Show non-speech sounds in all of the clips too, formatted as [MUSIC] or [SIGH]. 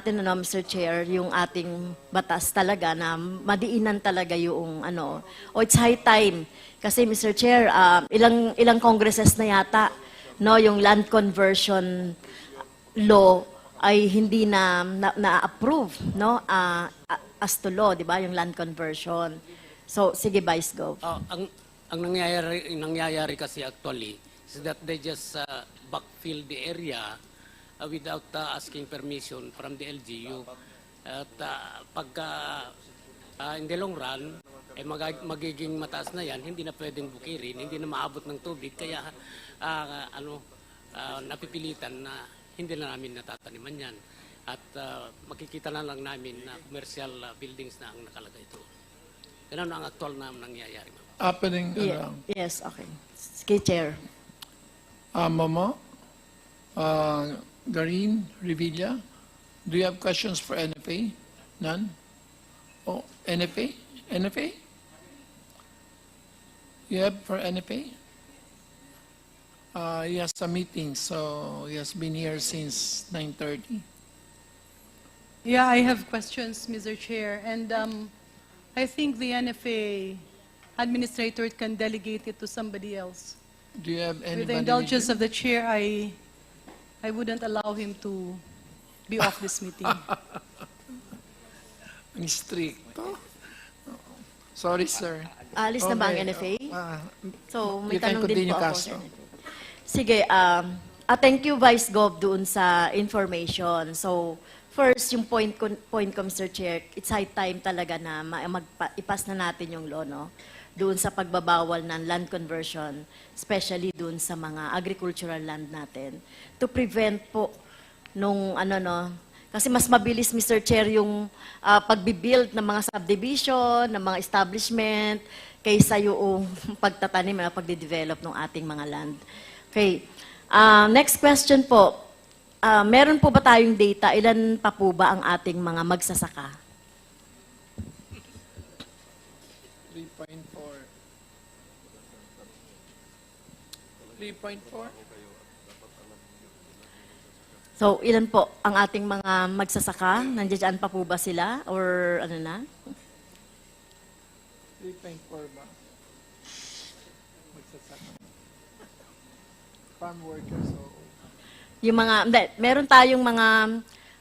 natin, ano, Mr. Chair, yung ating batas talaga na madiinan talaga yung ano. O it's high time. Kasi Mr. Chair, ah, ilang ilang congresses na yata no yung land conversion law ay hindi na na- na-approve no ah, a- as to law, 'di ba? Yung land conversion. So sige Vice Gov. Ah, ang ang nangyayari nangyayari kasi actually is that they just uh, backfill the area uh, without uh, asking permission from the LGU. At uh, pagka uh, in the long run ay mag- magiging mataas na yan, hindi na pwedeng bukirin, hindi na maabot ng tubig kaya ah, ano ah, napipilitan na hindi na namin natataniman yan. At ah, makikita na lang namin na commercial ah, buildings na ang nakalagay doon. Ganun ang actual na nangyayari, ma'am. happening Yeah. around. Yes, okay. Sige, Chair. Uh, Mama, uh, Garin, Revilla, do you have questions for NFA? None? Oh, NFA? NFA? You have for NFA? Uh, he has a meeting, so he has been here since 9:30. Yeah, I have questions, Mr. Chair, and um, I think the NFA administrator can delegate it to somebody else. Do you have anybody? With the indulgence of the chair, I, I wouldn't allow him to be off this meeting. [LAUGHS] Ang stricto. Sorry, sir. Alis na ba ang. NFA? Ah, So, may You can tanong din continue, po ako. Castro. Sige, um, ah, thank you, Vice Gov, doon sa information. So, first, yung point ko, point ko, Mr. Chair, it's high time talaga na ma- magpa- ipas na natin yung law, no? Doon sa pagbabawal ng land conversion, especially doon sa mga agricultural land natin, to prevent po nung ano no, kasi mas mabilis Mr. Chair yung ah, pagbibuild ng mga subdivision, ng mga establishment kaysa yung [LAUGHS] pagtatanim na pagde-develop ng ating mga land. Okay. Ah, next question po. Ah, meron po ba tayong data? Ilan pa po ba ang ating mga magsasaka? 3.4. 3.4? So, ilan po ang ating mga magsasaka? Nandiyan pa po ba sila? Or ano na? 3.4 ba? Magsasaka. Farm workers, so Yung mga, hindi, meron tayong mga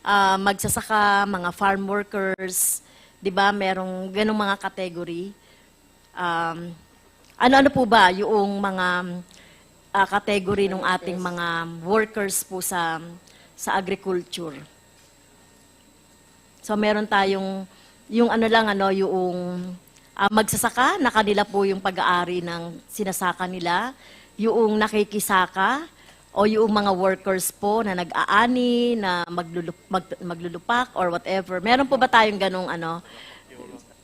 ah, magsasaka, mga farm workers, di ba? Merong ganong mga category. Um, ano-ano po ba yung mga ah, category ng ating mga workers po sa sa agriculture? So meron tayong yung ano lang ano yung ah, magsasaka na kanila po yung pag-aari ng sinasaka nila, yung nakikisaka o yung mga workers po na nag-aani, na maglulup, mag, maglulupak or whatever. Meron po ba tayong ganong ano?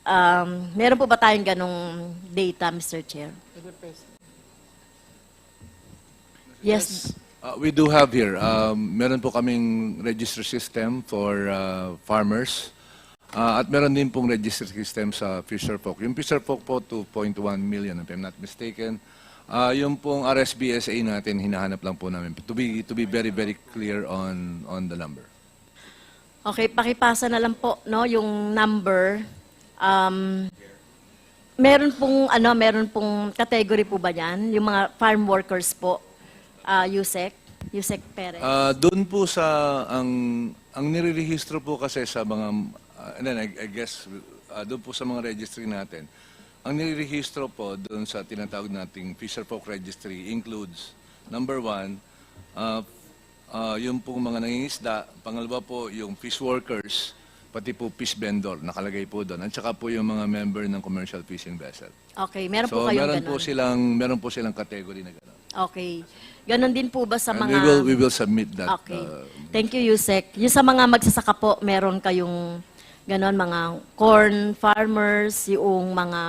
Um, meron po ba tayong ganong data, Mr. Chair? Yes. Uh, we do have here, um, meron po kaming register system for uh, farmers. Uh, at meron din pong register system sa Fisher Folk. Yung Fisher Folk po, 2.1 million, if I'm not mistaken. Uh, yung pong RSBSA natin, hinahanap lang po namin. To be, to be very, very clear on, on the number. Okay, pakipasa na lang po, no, yung number. Um, meron pong, ano, meron pong category po ba yan? Yung mga farm workers po, uh, Yusek, Yusek Perez. Uh, doon po sa, ang, ang nirerehistro po kasi sa mga, uh, and then I, I guess, uh, doon po sa mga registry natin, ang nirerehistro po doon sa tinatawag nating Fisher Folk Registry includes, number one, uh, uh, yung pong mga nangingisda, pangalawa po yung fish workers, pati po fish vendor, nakalagay po doon, at saka po yung mga member ng commercial fishing vessel. Okay, meron po so, kayong meron ganun. po silang, meron po silang category na gano'n. Okay. Ganon din po ba sa And mga... we will, we will submit that. Okay. uh, Thank you, Yusek. Yung sa mga magsasaka po, meron kayong ganon, mga corn farmers, yung mga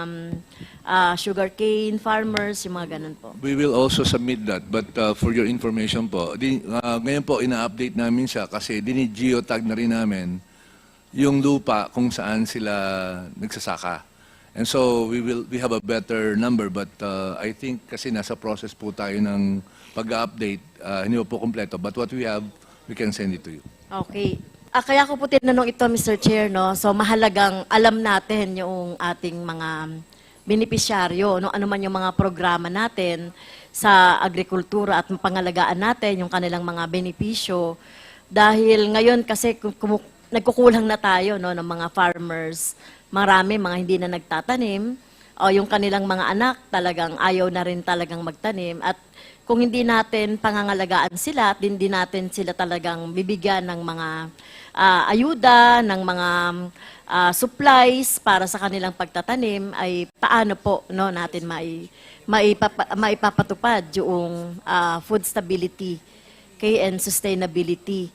uh, sugarcane farmers, yung mga ganon po. We will also submit that. But uh, for your information po, di, uh, ngayon po ina-update namin siya kasi dini-geotag na rin namin yung lupa kung saan sila nagsasaka. And so we will we have a better number but uh, I think kasi nasa process po tayo ng pag-update, uh, hindi po kompleto. But what we have, we can send it to you. Okay. Ah, kaya ko po tinanong ito, Mr. Chair, no? So, mahalagang alam natin yung ating mga benepisyaryo, no? Ano man yung mga programa natin sa agrikultura at pangalagaan natin, yung kanilang mga benepisyo. Dahil ngayon kasi kum- kumu- nagkukulang na tayo, no, ng mga farmers. Marami, mga hindi na nagtatanim. O yung kanilang mga anak, talagang ayaw na rin talagang magtanim. At kung hindi natin pangangalagaan sila at hindi natin sila talagang bibigyan ng mga ah, ayuda, ng mga ah, supplies para sa kanilang pagtatanim, ay paano po no, natin mai, maipapa, maipapatupad yung ah, food stability okay, and sustainability.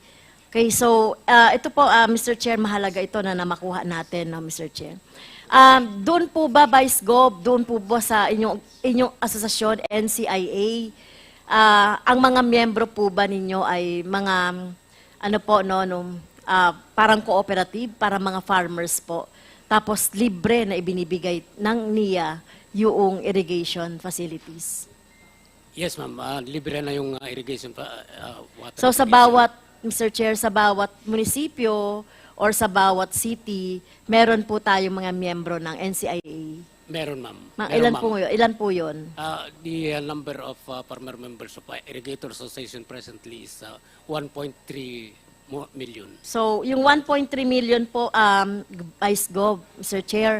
Okay, so ah, ito po, ah, Mr. Chair, mahalaga ito na, na makuha natin, no, Mr. Chair. Um, doon po ba, Vice Gov, doon po ba sa inyong, inyong asosasyon, NCIA, ah, ang mga miyembro po ba ninyo ay mga, ano po, no, no, ah, parang cooperative para mga farmers po. Tapos libre na ibinibigay ng NIA yung irrigation facilities. Yes, ma'am. Ah, libre na yung ah, irrigation pa, ah, water. So sa bawat, Mr. Chair, sa bawat munisipyo or sa bawat city, meron po tayong mga miyembro ng NCIA. Meron, ma'am. Ma- Meron, ilan ma'am. po yun? Ilan po yun? Uh, the uh, number of uh, farmer members of uh, Irrigator Association presently is uh, 1.3 mo- million. So, yung 1.3 million po, um, Vice Gov, Mr. Chair,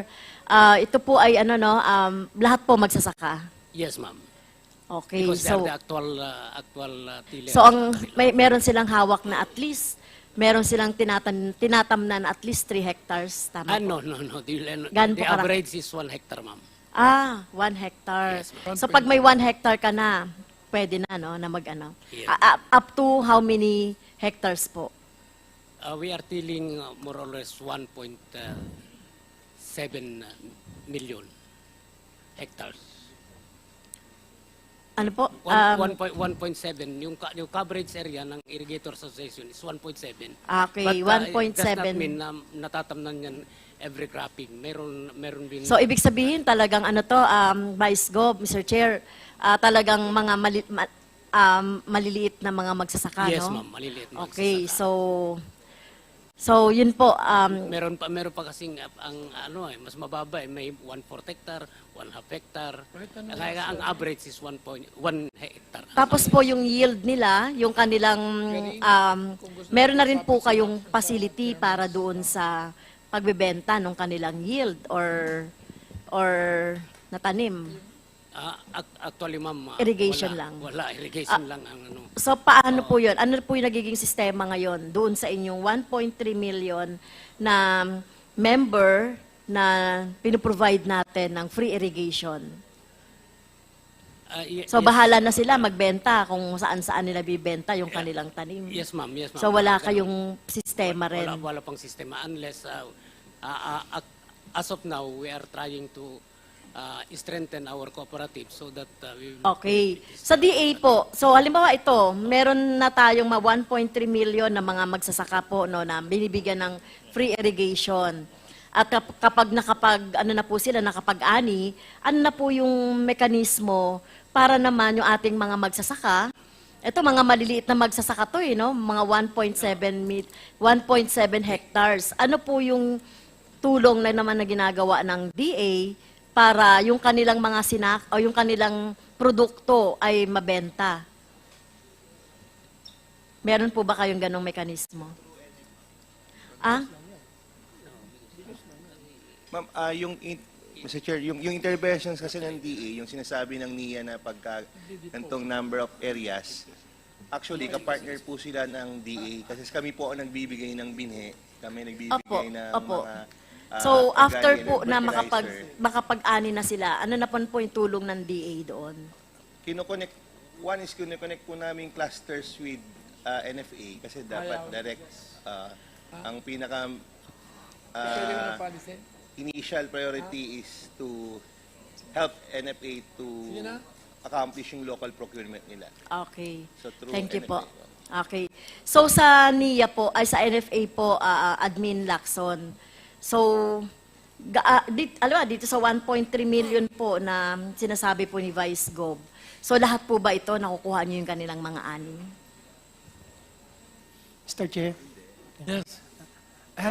ah, ito po ay ano no, um, lahat po magsasaka. Yes, ma'am. Okay, Because they are so, the actual uh, actual uh, tiller. so ang may, meron silang hawak na at least, meron silang tinatan, tinatamnan at least 3 hectares, Ah, tama po? no, no, no. The, Gaano the po karami? average is 1 hectare, ma'am. Ah, 1 hectare. Yes, ma'am. so pag may 1 hectare ka na, pwede na no, na mag-ano. Yes. Ah, ah, up to how many hectares po? Uh, we are tilling uh, more or less 1.7 million hectares. Ano po? Um, one point- 1.7. Yung, yung coverage area ng Irrigator Association is 1.7. Okay, But, uh, it 1.7. does not mean na natatamnan yan every cropping. Meron, meron din. So, ibig sabihin talagang ano to, um, Vice Gov, Mr. Chair, ah, talagang mga mali, ma- um, maliliit na mga magsasaka, yes, no? ma'am. Maliliit na Okay, magsasaka. so, so yun po, um, Meron pa meron pa kasing uh, ang ano eh mas mababa eh may 1 4 hectare, 1 half hectare. Kaya ang average is 1.1 hectare. tapos po yung yield nila, yung kanilang, um, meron na rin po kayong facility para doon sa pagbebenta ng kanilang yield or or natanim. Ah, act- actually ma'am, ah, Irrigation wala, lang. Ah. Wala, irrigation lang ang ano. So paano po 'yun? Ano po 'yung nagiging sistema ngayon doon sa inyong 1.3 million na member na pinoprovide natin ng free irrigation? Ah, y- So yes, bahala na sila magbenta kung saan-saan nila bibenta yung kanilang tanim. Yes ma'am, yes ma'am. So wala Ganun. kayong sistema rin. Wala, wala pang sistema unless uh, uh, uh, as of now we are trying to uh, strengthen our cooperative so that uh, we will Okay. Sa DA po, so halimbawa ito, meron na tayong ma 1.3 million na mga magsasaka po no, na binibigyan ng free irrigation. At kap- kapag nakapag, ano na po sila, nakapag-ani, ano na po yung mekanismo para naman yung ating mga magsasaka, ito mga maliliit na magsasaka to eh, no? mga 1.7 mi- 1.7 hectares. Ano po yung tulong na naman na ginagawa ng DA para yung kanilang mga sinak o yung kanilang produkto ay mabenta. Meron po ba kayong ganong mekanismo? Ah? Ma'am, ah, yung Mr. Chair, yung, yung interventions kasi ng DA, yung sinasabi ng NIA na pagka gantong number of areas, actually, kapartner po sila ng DA kasi kami po ang nagbibigay ng binhe, kami nagbibigay Opo, ng opo. mga ah, So, after organic po na fertilizer. makapag, makapag-ani na sila, ano na po po yung tulong ng DA doon? Kinoconnect, one is kinoconnect po namin clusters with ah, NFA kasi dapat direct ah, ang pinaka ah, initial priority is to help NFA to accomplish yung local procurement nila. Okay. So, through Thank you NFA po. po. Okay. So sa NIA po, ay sa NFA po, ah, ah, Admin Lacson. So, ga, ah, dit, alam mo, dito sa 1.3 million po na sinasabi po ni Vice Gov. So lahat po ba ito nakukuha niyo yung kanilang mga ani? Mr. Chair, Yes.